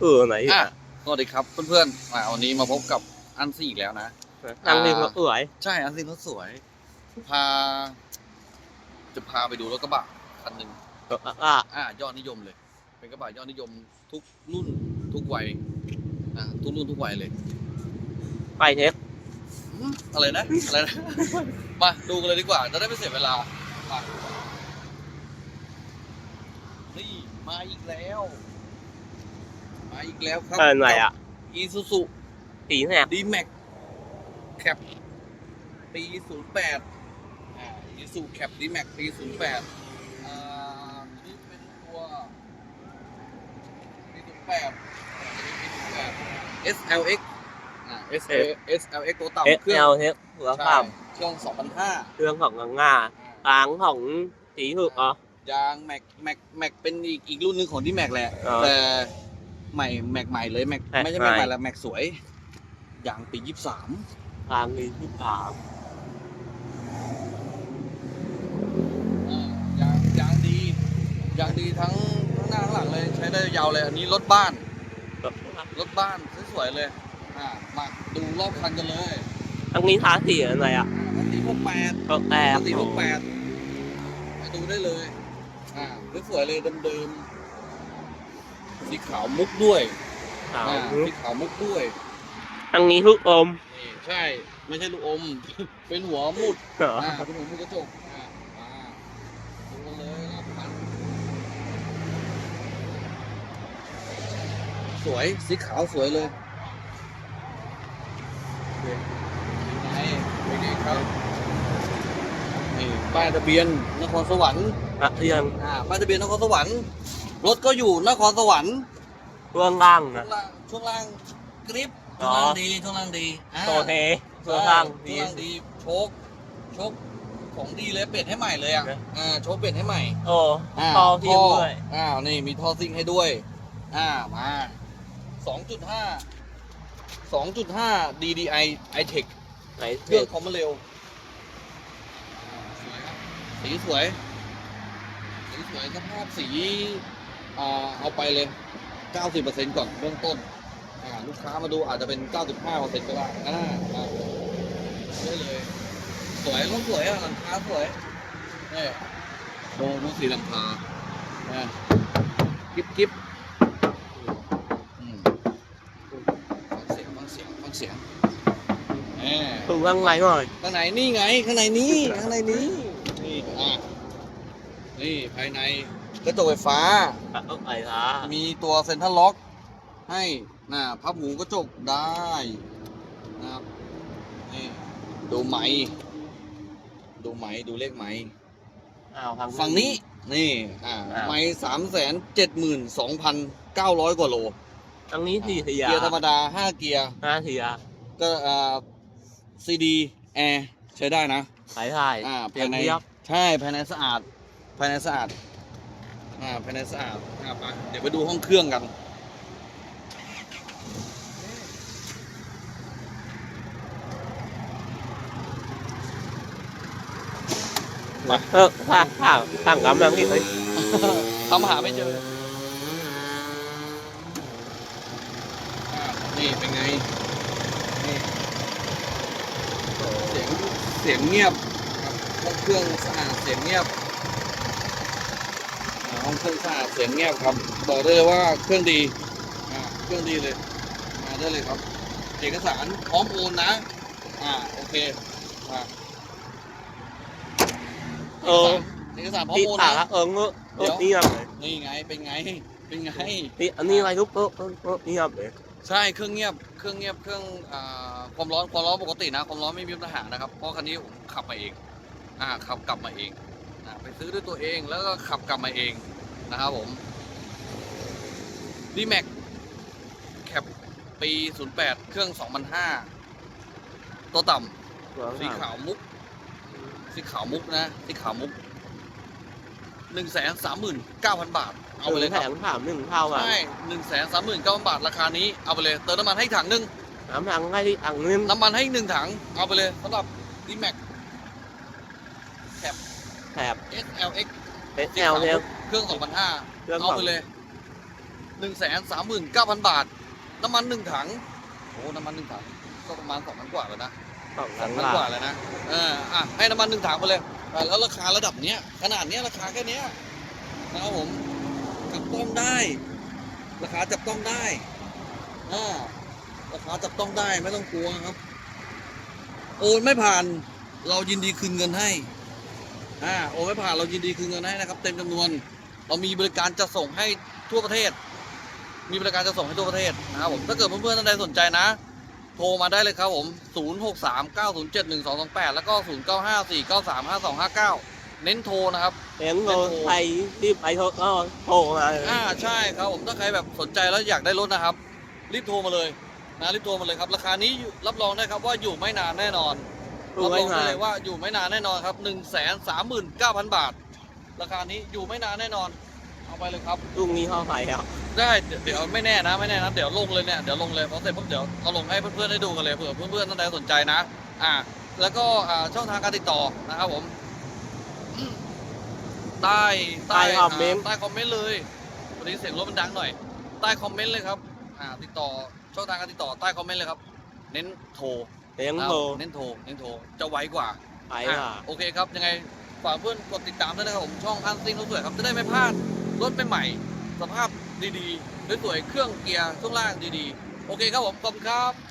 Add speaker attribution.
Speaker 1: เออไหน
Speaker 2: อะ
Speaker 1: อะ
Speaker 2: สวัสดีครับเพื่อนๆอ่าวันนี้มาพบกับอันซี่อีกแล้วนะ
Speaker 1: นั่งเรียนก็สวย
Speaker 2: ใช่อันซี่รถสวย พา จะพาไปดูรถกระบะคันหนึ่ง
Speaker 1: เอออะ
Speaker 2: อ่ายอดนิยมเลย เป็นกระบะยอดนิยมทุกรุ่นทุกวัยอ่าทุกรุ่นทุกวัยเลย
Speaker 1: ไปเทค
Speaker 2: อืมอะไรนะอะไรนะมาดูกันเลยดีกว่าจะได้ไม่เสียเวลามานี่มาอีกแล้ว มาอีกแล้วครับ
Speaker 1: เออไหนอะ
Speaker 2: อีซูซู
Speaker 1: สีแหบ
Speaker 2: ดีแม็กแคปปี08อ่าอีซูแคปดีแม็กปี08อ่านี่เป็นตัวปี08ปี08 SLX อ่า SL SLX ตัว
Speaker 1: เอส
Speaker 2: ต่ำเครื่
Speaker 1: เอ
Speaker 2: อง
Speaker 1: ลเทคหัว
Speaker 2: ใช่
Speaker 1: ข้าม
Speaker 2: เครื่อง2005
Speaker 1: เครื่องของงังงาทางของสีหึกอ๋อยา
Speaker 2: งแม็กแม็กแม็กเป็นอีกอีกรุ่นหนึ่งของที่แม็กแหละ
Speaker 1: อ๋อ
Speaker 2: แต่ ใหม่แม็กใหม่เลยแม็ก
Speaker 1: แม็ก
Speaker 2: ไม่ใช่แม็ก
Speaker 1: ใหม่
Speaker 2: ใหม่ละแม็กสวยยางปี23
Speaker 1: ทางนี้ที่สาม
Speaker 2: อ่ายางยางดียางดีทั้งทั้งหน้าทั้งหลังเลยใช้ได้ยาวเลย อันนี้รถบ้านรถบ้านสวยๆเลยอ่ามาดูรอบคันกันเลย
Speaker 1: ทางนี้ทาสีอะไรอะ
Speaker 2: ปกติพวกแปด
Speaker 1: ก็แต่
Speaker 2: ปกติพวกแปดมาดูได้เลย อ่าสวยๆเลยเดิมๆ สีขาวมุกด้วย
Speaker 1: ขาว
Speaker 2: อ่าสีขาวมุกด้วย
Speaker 1: ทางนี้ลูกอม
Speaker 2: นี่ใช่ไม่ใช่ลูกอม เป็นหัวมุด
Speaker 1: เหรอ
Speaker 2: อ่าเป็นหัวมุดกระจกอ่ามาดูกันเลยรอบคันสวยสีขาวสวยเลยนี่เป็นไงครับนี่ป้ายทะเบียนนครสวรรค์
Speaker 1: อะเรียง
Speaker 2: อ่าป้ายทะเบียนนครสวรรค์ รถก็อยู่นครสวรรค์
Speaker 1: เครื่องล่าง
Speaker 2: ช่ว
Speaker 1: นะ
Speaker 2: งล่างช่วงล่างกริป
Speaker 1: อ๋
Speaker 2: ช่ว
Speaker 1: อ
Speaker 2: งล่างดีช่วงล่างดีอ่า
Speaker 1: โตเทเครื่องล่าง
Speaker 2: ช่ว
Speaker 1: ดี
Speaker 2: งล่างดีโชคโชคของดีเลยเปลี่ยนให้ใหม่เลยอะ
Speaker 1: นะ
Speaker 2: อ่าโชคเปลี่ยนให้ใหม่
Speaker 1: โอ้าต่อทีมด้วย
Speaker 2: อ้าว นี่มีท่อซิ่งให้ด้วย อ่า มาสองจุดห้าสองจุดห้า DDI iTech
Speaker 1: ไหน
Speaker 2: เค
Speaker 1: เท
Speaker 2: รื่อง
Speaker 1: ค
Speaker 2: คอมมาเร็วสวยครับสีสวย สีสวยสภาพสีอ่า เอาไปเลย 90%ก่อนเบื้องต้นอ่าลูกค้ามาดูอาจจะเป็น 95%ก็ได้อ่าอ่าได้เลย สวยรถสวยอะหลังคาสวยนี่ดูดูสีหลังคาอ่ากิ๊บกิ๊บอืมฟังเสียงฟังเสียงฟังเสียงแหม
Speaker 1: ถูกข้างในหน่อย
Speaker 2: ข้างในนี่ไง ข้างในนี้ ข้างในนี้ นี่ อะ นี่ภายใน กระจกไฟฟ้า
Speaker 1: อะเออไอ้ละ
Speaker 2: มีตัวเซ็นทรัลล็อก ให้นะพับหูกระจกได้นะครับนี่ดูไหม ดูไหมดูเลขไหม
Speaker 1: อ้าวทาง
Speaker 2: ฝั่งนี้นี่อ่า
Speaker 1: อ้าว
Speaker 2: ไหมสามแสนเจ็ดหมื่นสองพันเก้าร้อยกว่าโล
Speaker 1: ทางนี้สี่เทีย
Speaker 2: เกียร์ธรรมดาห้าเกียร์
Speaker 1: ห้าเทีย
Speaker 2: ก็อ่าซีดีแอร์ใช้ได้นะ
Speaker 1: สายถ่าย
Speaker 2: อ่า
Speaker 1: เพีย
Speaker 2: ภางยใน
Speaker 1: เรียบ
Speaker 2: ใช่ภายในสะอาดภายในสะอาด อ่าภายในสะอาดอ่าไปเดี๋ยวไปดูห้องเครื่องกัน
Speaker 1: มาเออข้างข้างข้างกำลังที่เอ้ย
Speaker 2: ทำหาไม่เจออ่านี่เป็นไง นี่ เสียงเสียงเงียบครับห้องเครื่องสะอาดเสียงเงียบ อ่าห้องเครื่องสะอาดเสียงเงียบครับ บอกได้เลยว่าเครื่องดีอ่าเครื่องดีเลย มาได้เลยครับ เอกสารพร้อมโอนนะ อ่าโอเคอ่า
Speaker 1: เออ
Speaker 2: เอกสารพร้อม
Speaker 1: ที่
Speaker 2: โอน
Speaker 1: ตา
Speaker 2: นะ
Speaker 1: เออเงอะเออนี่ครับเลย
Speaker 2: นี่ไงเป็นไงเป็นไง
Speaker 1: นี่อันนี้อะไรลูกเออเออเออนี่ครับเลย
Speaker 2: ใช่เครื่องเงียบเครื่องเงียบเครื่องอ่าความร้อนความร้อนปกตินะความร้อนไม่มีปัญหานะครับเพราะคันนี้ผมขับมาเอง อ่าขับกลับมาเองอ่าไปซื้อด้วยตัวเองแล้วก็ขับกลับมาเอง นะครับผมดีแม็กแคปปี 08 เครื่อง 2005 ตัวต่ำสีขาวมุก สีขาวมุกนะ สีขาวมุก 1 3 9 0 0 0 บาท เอาไปเลย
Speaker 1: แถ
Speaker 2: ครับ
Speaker 1: มถามหนึ่งเท่าอะ
Speaker 2: ใช่หนึ่งแสนสามหมื่นเก้าพันบาทราคานี้ เอาไปเลย เติมน้ำมันให้ถังหนึ่ง
Speaker 1: น้ำทางให้ที่อังนึง
Speaker 2: น้ำมันให้หนึ่งถัง เอาไปเลยสำหรับ d m a x
Speaker 1: แถบ
Speaker 2: SLX
Speaker 1: เอสแอลเนี่ย
Speaker 2: เครื่อง
Speaker 1: เครื่อง
Speaker 2: 2005เอา
Speaker 1: ของ
Speaker 2: ไปเลยหนึ่งแสนสามหมื่นเก้าพันบาท น้ำมันหนึ่งถัง โอ้ น้ำมันหนึ่งถัง ก็ประมาณสองพันกว่าแล้วนะ
Speaker 1: สอง
Speaker 2: ส
Speaker 1: พั
Speaker 2: อนงพัน
Speaker 1: บาก
Speaker 2: ว่า
Speaker 1: ท
Speaker 2: แล้วนะ เออ อะ ให้น้ำมันหนึ่งถังไปเลยอะแล้วราคาระดับเนี้ย ขนาดเนี้ยราคาแค่เนี้ยนะครับผม จับต้องได้ ราคาจับต้องได้อ่าราคาจับต้องได้ไม่ต้องกลัวครับ โอนไม่ผ่าน เรายินดีคืนเงินให้ อ่า โอนไม่ผ่านเรายินดีคืนเงินให้นะครับ เต็มจำนวน เรามีบริการจะส่งให้ทั่วประเทศ มีบริการจะส่งให้ทั่วประเทศนะครับผมถ้าเกิดเพื่อนๆท่านใดสนใจนะ โทรมาได้เลยครับผม 0639071228 แล้วก็ 0954935259 เน้นโทรนะครับ
Speaker 1: เห็นโทรไปรีบไปโทรก็โทรมา
Speaker 2: อ่าใช่ครับผมถ้าใครแบบสนใจแล้วอยากได้รถนะครับ รีบโทรมาเลยนะรีบโทรมาเลยครับ ราคานี้อยู่รับรองได้ครับว่าอยู่ไม่นานแน่นอน
Speaker 1: ดู
Speaker 2: รับร
Speaker 1: ไม่
Speaker 2: องได้
Speaker 1: มา
Speaker 2: เลยว่าอยู่ไม่นานแน่นอนครับ1นึ่งแสนสามหมื่นเก้าพันบาท ราคานี้อยู่ไม่นานแน่นอน เอาไปเลยครับ
Speaker 1: ลุงนี้เข้าไปครับ
Speaker 2: ได้เดี๋ยวเดี๋ยวไม่แน่นะไม่แน่นะเดี๋ยวลงเลยเนี่ยเดี๋ยวลงเลยพอเสร็จปุ๊บเดี๋ยวเอาลงให้เพื่อนๆได้ดูกันเลยเผื่อเพื่อนๆท่านใดสนใจนะ อ่า แล้วก็อ่าช่องทางการติดต่อนะครับผมใต้
Speaker 1: ใต้คอมเมนต์
Speaker 2: ใต้คอมเมนต์เลยวันนี้เสียงรถมันดังหน่อย ใต้คอมเมนต์เลยครับ อ่า ติดต่อช่องทางการติดต่อใต้คอมเมนต์เลยครับ เน้นโทร
Speaker 1: เลี้ยงโทร
Speaker 2: เน้นโทรเน้นโทรจะไวกว่า
Speaker 1: ไป
Speaker 2: อะ
Speaker 1: ว่า
Speaker 2: โอเคครับยังไง ฝากเพื่อนกดติดตามด้วยนะครับผมช่องอันซิงรถสวยครับจะได้ไม่พลาดรถใหม่ๆสภาพดีๆสวยๆเครื่องเกียร์ช่วงล่างดีๆ โอเคครับผมขอบคุณครับ